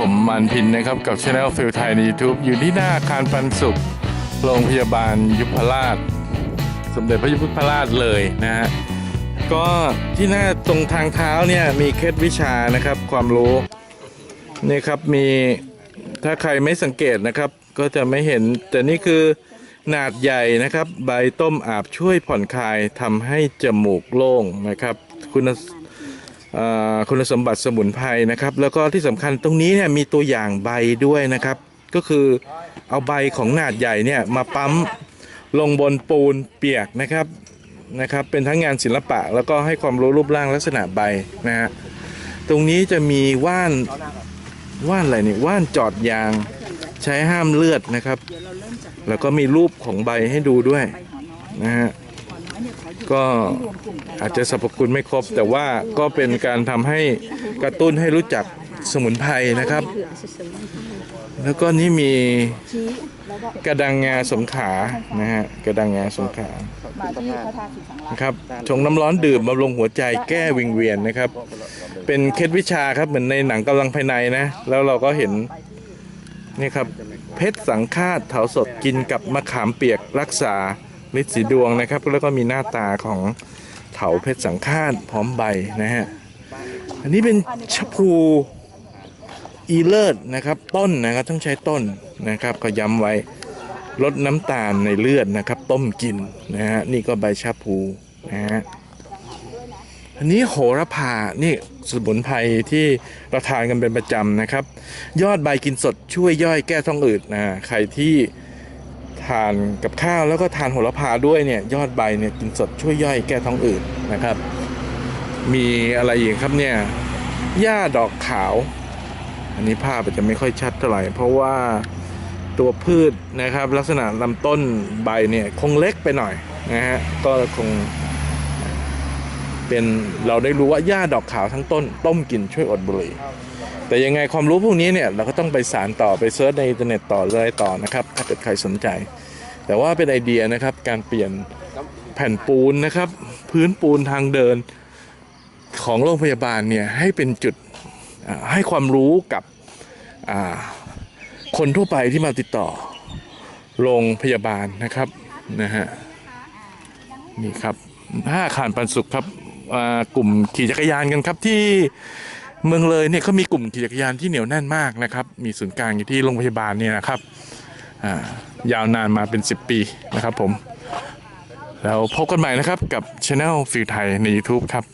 ผมมันพินนะครับกับช anel ฟิลไทยใน YouTube อยู่ที่หน้าอาคารปันสุข โรงพยาบาลยุพราช สมเด็จพระยุพราชเลยนะฮะก็ที่หน้าตรงทางเท้าเนี่ยมีเคล็ดวิชานะครับ ความรู้นี่ครับมีถ้าใครไม่สังเกตนะครับ ก็จะไม่เห็นแต่นี่คือหนาดใหญ่นะครับ ใบต้มอาบช่วยผ่อนคลายทำให้จมูกโล่งนะครับ คุณอ่อ คุณสมบัติสมุนไพรนะครับ แล้วก็ที่สำคัญตรงนี้เนี่ยมีตัวอย่างใบด้วยนะครับ ก็คือเอาใบของหนาดใหญ่เนี่ยมาปั๊มลงบนปูนเปียกนะครับนะครับ เป็นทั้งงานศิลปะ แล้วก็ให้ความรู้รูปร่างลักษณะใบนะฮะตรงนี้จะมีว่านว่านอะไรนี่ว่านจอดยางใช้ห้ามเลือดนะครับ แล้วก็มีรูปของใบให้ดูด้วยนะฮะ ก็อาจจะสรรพคุณไม่ครบ แต่ว่าก็เป็นการทำให้กระตุ้นให้รู้จักสมุนไพรนะครับ แล้วก็นี่มีกระดังงาสงขานะฮะกระดังงาสงขานครับชงน้ำร้อนดื่มบำรุงหัวใจแก้วิงเวียนนะครับ เป็นเคล็ดวิชาครับเหมือนในหนังกำลังภายในนะ แล้วเราก็เห็นนี่ครับเพชรสังฆาตเถาสดกินกับมะขามเปียกรักษา ฤทธิ์สีดวงนะครับ แล้วก็มีหน้าตาของเถาเพชรสังฆาตพร้อมใบนะฮะ อันนี้เป็นชะพูอีเลิศนะครับ ต้นนะครับต้องใช้ต้นนะครับ ก็ย้ำไว้ลดน้ำตาลในเลือดนะครับ ต้มกินนะฮะนี่ก็ใบชาพูนะฮะอันนี้โหระพา นี่สมุนไพรที่เราทานกันเป็นประจำนะครับ ยอดใบกินสดช่วยย่อยแก้ท้องอืดนะใครที่ ทานกับข้าวแล้วก็ทานโหระพาด้วยเนี่ยยอดใบเนี่ยกินสดช่วยย่อยแก้ท้องอืดนะครับ มีอะไรอีกครับเนี่ยหญ้าดอกขาว อันนี้ภาพอาจจะไม่ค่อยชัดเท่าไหร่ เพราะว่าตัวพืชนะครับ ลักษณะลำต้นใบเนี่ยคงเล็กไปหน่อยนะฮะก็คงเป็นเราได้รู้ว่าหญ้าดอกขาวทั้งต้น ต้มกินช่วยอดบุหรี่แต่ยังไงความรู้พวกนี้เนี่ยเราก็ต้องไปสารต่อไปเซิร์ชในอินเทอร์เน็ตต่อเลยต่อนะครับ ถ้าเกิดใครสนใจ แต่ว่าเป็นไอเดียนะครับการเปลี่ยนแผ่นปูนนะครับ พื้นปูนทางเดินของโรงพยาบาลเนี่ยให้เป็นจุดให้ความรู้กับคนทั่วไปที่มาติดต่อโรงพยาบาลนะครับนะฮะนี่ครับห้าอาคารปันสุขครับกลุ่มขี่จักรยานกันครับที่เมืองเลยเนี่ยเขามีกลุ่มขี่จักรยานที่เหนียวแน่นมากนะครับ มีศูนย์กลางอยู่ที่โรงพยาบาลเนี่ยนะครับ ยาวนานมาเป็น 10 ปีนะครับผม แล้วพบกันใหม่นะครับกับช anel ฟิลไทยใน YouTube ครับ